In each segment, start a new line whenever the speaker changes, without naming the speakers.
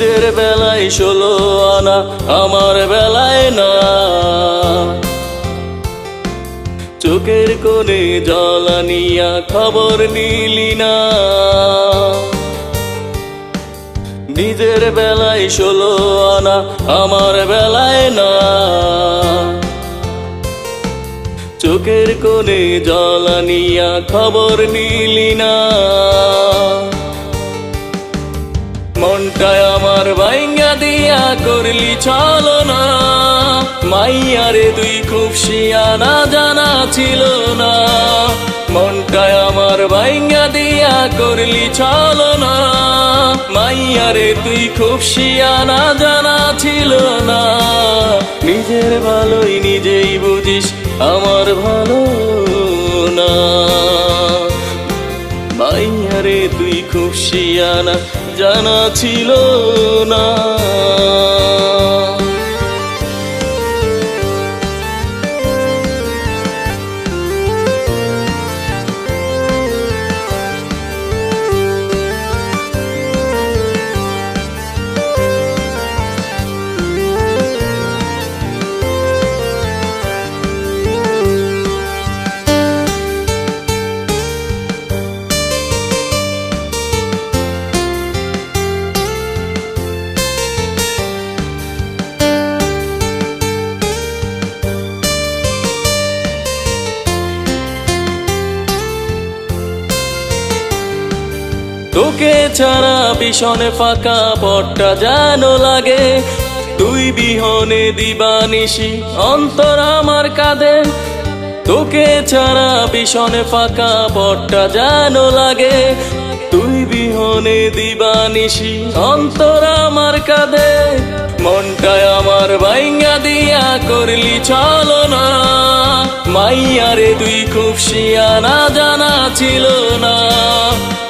বেলায় ষোলো আনা, আমার বেলায় না। চোখের কোণে জল আনিয়া খবর নিলি না। নিজের বেলায় ষোলো আনা, আমার বেলায় না। চোখের কোণে জল আনিয়া খবর নিলি না। মনটায় করলি, চলো না। মাইয়ারে তুই খুব শিয়ানা জানা ছিল না। মনটায় আমার বাইঙ্গা দিয়া করলি, চলো না। মাইয়ারে তুই খুব শিয়ানা জানা ছিল না। নিজের ভালোই নিজেই বুঝিস, আমার ভালো না। মাইয়ারে তুই খুব শিয়ানা জানা ছিল না। তোকে ছাড়া ভীষণে ফাঁকা পটটা যেন লাগে। তুই বিহনে দিবানিসি অন্তর আমার কাঁদে তোকে ছাড়া ভীষণে ফাঁকা পটটা যেন লাগে। তুই বিহনে দিবানিসি অন্তর আমার কাঁদে মনটায় আমার বাইঙ্গা দিয়া করলি চলো না মাইয়ারে তুই খুব শিয়ানা জানা ছিল না।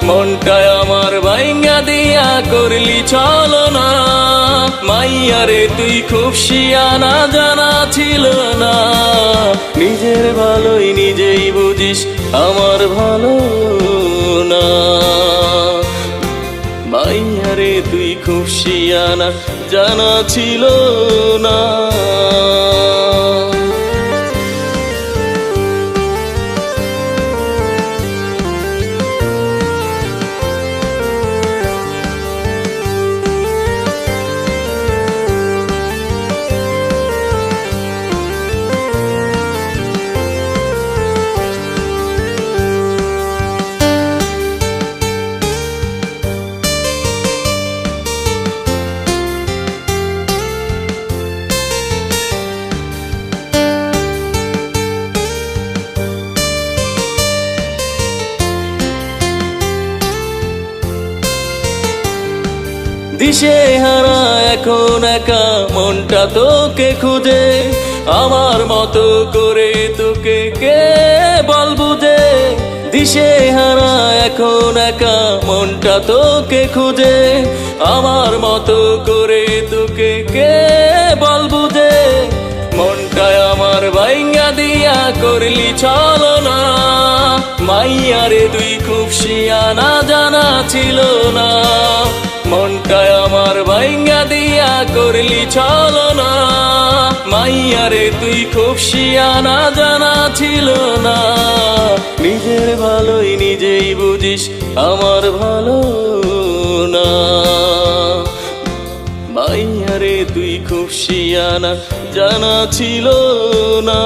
মনটায় আমার বাইঙ্গা দিয়া করলি চলো না। মাইয়ারে তুই খুব শিয়ানা জানা ছিল না। নিজের ভালোই নিজেই বুঝিস আমার ভালো না। মাইয়ারে তুই খুব শিয়ানা জানা ছিল না। দিশে হারা এখন একা মনটা তোকে খুঁজে, আমার মতো করে তোকে কে বল বুঝে? দিশে হারা এখন একা মনটা তোকে খুঁজে, আমার মতো করে তোকে কে বল বুঝে? মনটায় আমার বাইঙ্গা দিয়া করলি না মাইয়ারে তুই খুব শিয়ানা জানা ছিল না। মনটায় আমার বাইঙ্গা দিয়া করলি চলো না। মাইয়ারে তুই খুব শিয়ানা জানা ছিল না। নিজের ভালোই নিজেই বুঝিস, আমার ভালো না। মাইয়ারে তুই খুব শিয়ানা জানা ছিল না।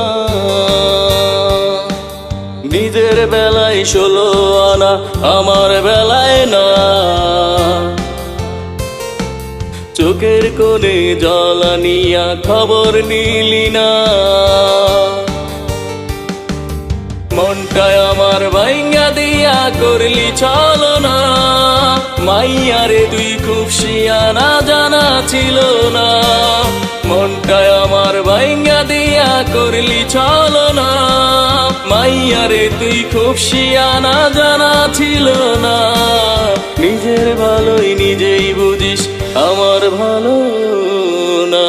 নিজের বেলায় ষোলো আনা, আমার বেলায় না। চোখের কোণে জল খবর নিলি না। মনটায় আমার বাইঙ্গা দিয়া করলি চলো না মাইয়ারে তুই খুব শিয়ানা জানা ছিল না। মনটায় আমার বাইঙ্গা দিয়া করলি চলো না মাইয়ারে তুই খুব শিয়ানা জানা ছিল না। নিজের ভালোই নিজেই বুঝিস, আমার ভালো না।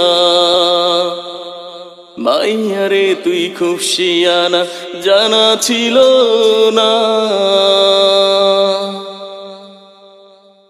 মাইয়ারে তুই খুব শিয়ানা জানা ছিল না।